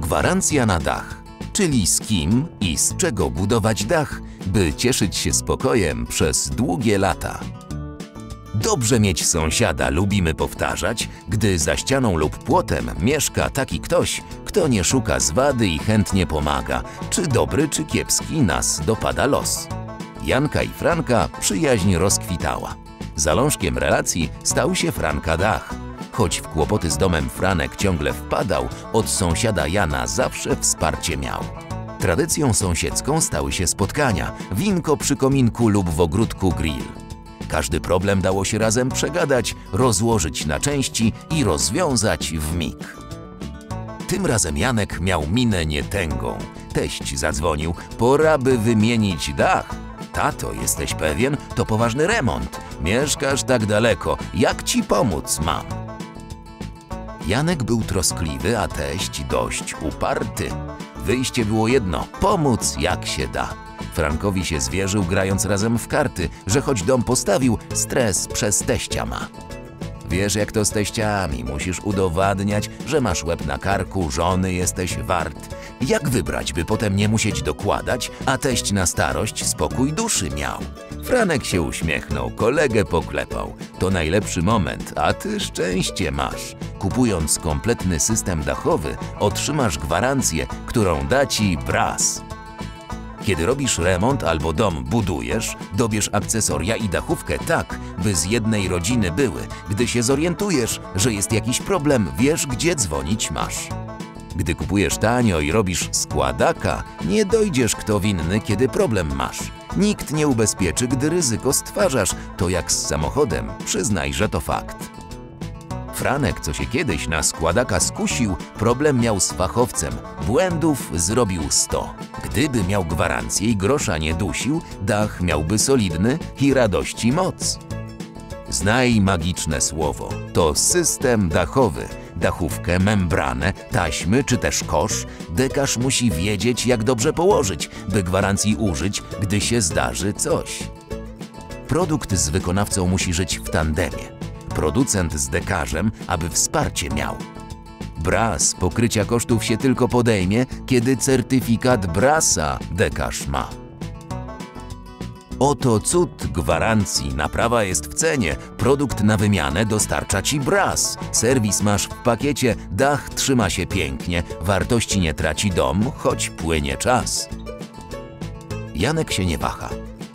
Gwarancja na dach, czyli z kim i z czego budować dach, by cieszyć się spokojem przez długie lata. Dobrze mieć sąsiada, lubimy powtarzać, gdy za ścianą lub płotem mieszka taki ktoś, kto nie szuka zwady i chętnie pomaga, czy dobry, czy kiepski nas dopada los. Janka i Franka przyjaźń rozkwitała. Zalążkiem relacji stał się Franka dach. Choć w kłopoty z domem Franek ciągle wpadał, od sąsiada Jana zawsze wsparcie miał. Tradycją sąsiedzką stały się spotkania, winko przy kominku lub w ogródku grill. Każdy problem dało się razem przegadać, rozłożyć na części i rozwiązać w mig. Tym razem Janek miał minę nietęgą. Teść zadzwonił, pora by wymienić dach. Tato, jesteś pewien? To poważny remont. Mieszkasz tak daleko, jak ci pomóc mam? Janek był troskliwy, a teść dość uparty. Wyjście było jedno – pomóc jak się da. Frankowi się zwierzył, grając razem w karty, że choć dom postawił, stres przez teścia ma. Wiesz, jak to z teściami, musisz udowadniać, że masz łeb na karku, żony jesteś wart. Jak wybrać, by potem nie musieć dokładać, a teść na starość spokój duszy miał? Franek się uśmiechnął, kolegę poklepał. To najlepszy moment, a ty szczęście masz. Kupując kompletny system dachowy, otrzymasz gwarancję, którą da ci Bras. Kiedy robisz remont albo dom budujesz, dobierz akcesoria i dachówkę tak, by z jednej rodziny były. Gdy się zorientujesz, że jest jakiś problem, wiesz, gdzie dzwonić masz. Gdy kupujesz tanio i robisz składaka, nie dojdziesz kto winny, kiedy problem masz. Nikt nie ubezpieczy, gdy ryzyko stwarzasz. To jak z samochodem, przyznaj, że to fakt. Franek, co się kiedyś na składaka skusił, problem miał z fachowcem. Błędów zrobił 100. Gdyby miał gwarancję i grosza nie dusił, dach miałby solidny i radości moc. Znaj magiczne słowo. To system dachowy. Dachówkę, membranę, taśmy czy też kosz. Dekarz musi wiedzieć, jak dobrze położyć, by gwarancji użyć, gdy się zdarzy coś. Produkt z wykonawcą musi żyć w tandemie. Producent z dekarzem, aby wsparcie miał. Bras pokrycia kosztów się tylko podejmie, kiedy certyfikat Brasa dekarz ma. Oto cud gwarancji. Naprawa jest w cenie. Produkt na wymianę dostarcza Ci Bras. Serwis masz w pakiecie, dach trzyma się pięknie, wartości nie traci dom, choć płynie czas. Janek się nie waha.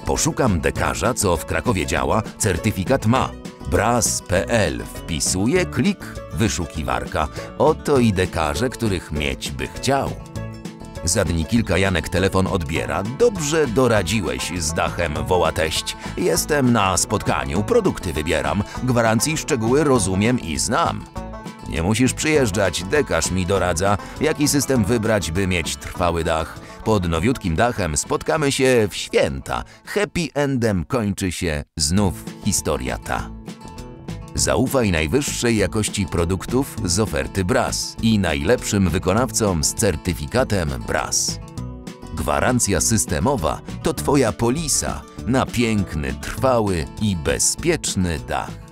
Poszukam dekarza, co w Krakowie działa, certyfikat ma. Bras.pl wpisuje, klik, wyszukiwarka. Oto i dekarze, których mieć by chciał. Za dni kilka Janek telefon odbiera. Dobrze doradziłeś z dachem, woła teść. Jestem na spotkaniu, produkty wybieram. Gwarancji szczegóły rozumiem i znam. Nie musisz przyjeżdżać, dekarz mi doradza, jaki system wybrać, by mieć trwały dach. Pod nowiutkim dachem spotkamy się w święta. Happy endem kończy się znów historia ta. Zaufaj najwyższej jakości produktów z oferty Bras i najlepszym wykonawcom z certyfikatem Bras. Gwarancja systemowa to Twoja polisa na piękny, trwały i bezpieczny dach.